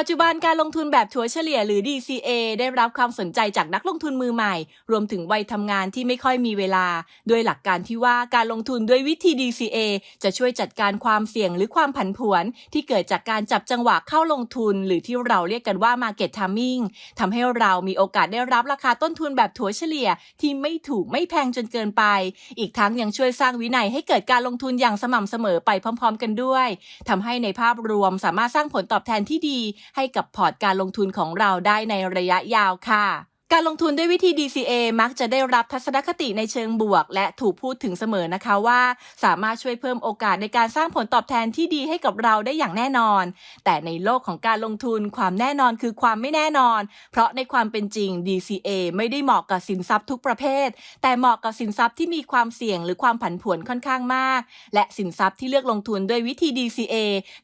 ปัจจุบันการลงทุนแบบถัวเฉลี่ยหรือ DCA ได้รับความสนใจจากนักลงทุนมือใหม่ รวมถึงวัยทำงานที่ไม่ค่อยมีเวลาโดยหลักการที่ว่าการลงทุนด้วยวิธี DCA จะช่วยจัดการความเสี่ยงหรือความผันผวน ที่เกิดจากการจับจังหวะเข้าลงทุน หรือที่เราเรียกกันว่า Market Timing ทำให้เรามีโอกาสได้รับราคาต้นทุนแบบถัวเฉลี่ย ที่ไม่ถูกไม่แพงจนเกินไป อีกทั้งยังช่วยสร้างวินัยให้เกิดการลงทุนอย่างสม่ำเสมอไปพร้อม ๆ กันด้วยทำให้ในภาพรวมสามารถสร้างผลตอบแทนที่ดีให้กับพอร์ตการลงทุนของเราได้ในระยะยาวค่ะ การลงทุนด้วยวิธี DCA มักจะได้รับทัศนคติในเชิงบวก และถูกพูดถึงเสมอนะคะว่า สามารถช่วยเพิ่มโอกาสในการสร้างผลตอบแทนที่ดีให้กับเราได้อย่างแน่นอน แต่ในโลกของการลงทุนความแน่นอนคือความไม่แน่นอน เพราะในความเป็นจริง DCA ไม่ได้เหมาะกับสินทรัพย์ทุกประเภท แต่เหมาะกับสินทรัพย์ที่มีความเสี่ยงหรือความผันผวนค่อนข้างมาก และสินทรัพย์ที่เลือกลงทุนด้วยวิธี DCA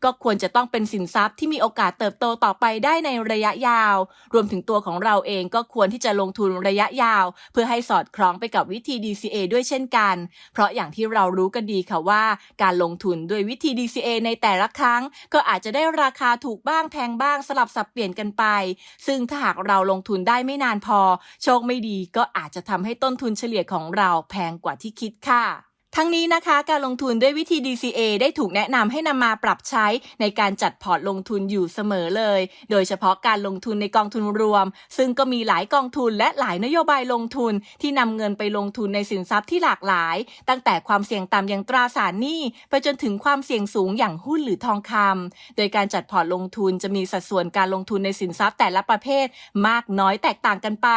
ก็ควรจะต้องเป็นสินทรัพย์ที่มีโอกาสเติบโตต่อไปได้ในระยะยาว รวมถึงตัวของเราเองก็ควรที่จะลงทุนระยะยาว เพื่อให้สอดคล้องไปกับวิธี DCA ด้วยเช่นกัน เพราะอย่างที่เรารู้กันดีค่ะว่าการลงทุนด้วยวิธี DCA ในแต่ละครั้ง ก็อาจจะได้ราคาถูกบ้างแพงบ้างสลับสับเปลี่ยนกันไป ซึ่งถ้าหากเราลงทุนได้ไม่นานพอ โชคไม่ดีก็อาจจะทำให้ต้นทุนเฉลี่ยของเราแพงกว่าที่คิดค่ะ ทั้งนี้นะคะการลงทุนด้วยวิธี DCA ได้ถูกแนะนำให้นำมาปรับใช้ในการจัดพอร์ตลงทุนอยู่เสมอเลย โดยเฉพาะการลงทุนในกองทุนรวม ซึ่งก็มีหลายกองทุนและหลายนโยบายลงทุนที่นำเงินไปลงทุนในสินทรัพย์ที่หลากหลาย ตั้งแต่ความเสี่ยงต่ำอย่างตราสารหนี้ไปจนถึงความเสี่ยงสูงอย่างหุ้นหรือทองคำโดยการจัดพอร์ตลงทุนจะมีสัดส่วนการลงทุนในสินทรัพย์แต่ละประเภท มากน้อยแตกต่างกันไป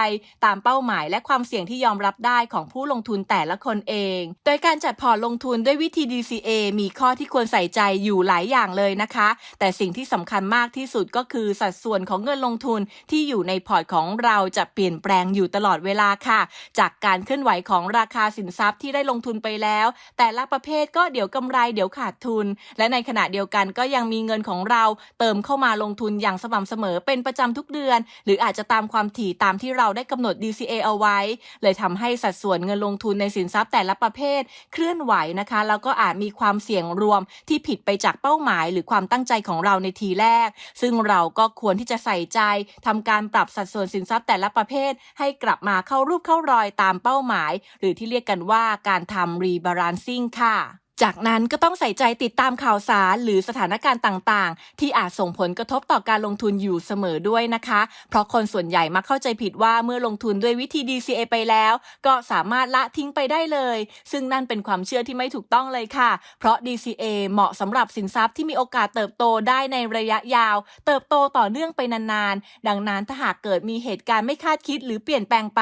ตามเป้าหมายและความเสี่ยงที่ยอมรับได้ของผู้ลงทุนแต่ละคนเอง โดยการจัดพอร์ตลงทุนด้วยวิธี DCA มีข้อที่ควรใส่ใจอยู่หลายอย่างเลยนะคะ แต่สิ่งที่สำคัญมากที่สุดก็คือสัดส่วนของเงินลงทุนที่อยู่ในพอร์ตของเราจะเปลี่ยนแปลงอยู่ตลอดเวลาค่ะ จากการเคลื่อนไหวของราคาสินทรัพย์ที่ได้ลงทุนไปแล้ว แต่ละประเภทก็เดี๋ยวกำไรเดี๋ยวขาดทุน และในขณะเดียวกันก็ยังมีเงินของเรา เติมเข้ามาลงทุนอย่างสม่ำเสมอเป็นประจำทุกเดือน หรืออาจจะตามความถี่ตามที่เราได้กำหนด DCA เอาไว้ เลยทำให้สัดส่วนเงินลงทุนในสินทรัพย์แต่ละประเภทเคลื่อนไหวนะคะ แล้วก็อาจมีความเสี่ยงรวมที่ผิดไปจากเป้าหมาย หรือความตั้งใจของเราในทีแรก ซึ่งเราก็ควรที่จะใส่ใจทำการปรับสัดส่วนสินทรัพย์แต่ละประเภท ให้กลับมาเข้ารูปเข้ารอยตามเป้าหมาย หรือที่เรียกกันว่าการทำรีบาลานซิ่งค่ะ จากนั้นก็ต้องใส่ใจติดตามข่าวสารหรือสถานการณ์ต่างๆ ที่อาจส่งผลกระทบต่อการลงทุนอยู่เสมอด้วยนะคะ เพราะคนส่วนใหญ่มักเข้าใจผิดว่าเมื่อลงทุนด้วยวิธี DCA ไปแล้ว ก็สามารถละทิ้งไปได้เลย ซึ่งนั่นเป็นความเชื่อที่ไม่ถูกต้องเลยค่ะ เพราะ DCA เหมาะสำหรับสินทรัพย์ที่มีโอกาสเติบโตได้ในระยะยาว เติบโตต่อเนื่องไปนานๆ ดังนั้นถ้าหากเกิดมีเหตุการณ์ไม่คาดคิดหรือเปลี่ยนแปลงไป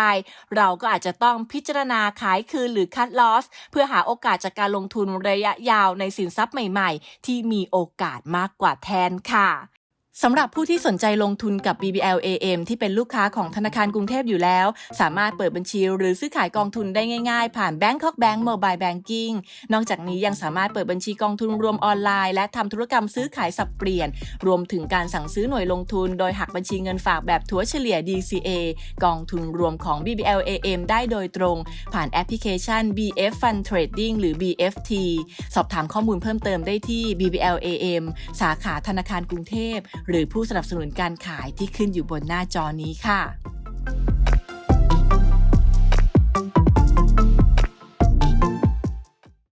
เราก็อาจจะต้องพิจารณาขายคืนหรือ cut loss เพื่อหาโอกาสจากการลงทุนระยะยาวในสินทรัพย์ใหม่ ๆ ที่มีโอกาสมากกว่าแทนค่ะ สำหรับผู้ที่สนใจลงทุนกับ BBL AM ที่เป็นลูกค้าของธนาคารกรุงเทพอยู่แล้ว สามารถเปิดบัญชีหรือซื้อขายกองทุนได้ง่ายๆ ผ่าน Bangkok Bank Mobile Banking นอกจากนี้ยังสามารถเปิดบัญชีกองทุนรวมออนไลน์ และทำธุรกรรมซื้อขายสับเปลี่ยน รวมถึงการสั่งซื้อหน่วยลงทุน โดยหักบัญชีเงินฝากแบบถัวเฉลี่ย DCA กองทุนรวมของ BBL AM ได้โดยตรง ผ่านแอปพลิเคชัน BF Fund Trading หรือ BFT สอบถามข้อมูลเพิ่มเติมได้ที่ BBL AM สาขาธนาคารกรุงเทพหรือผู้สนับสนุนการขายที่ขึ้นอยู่บนหน้าจอนี้ค่ะ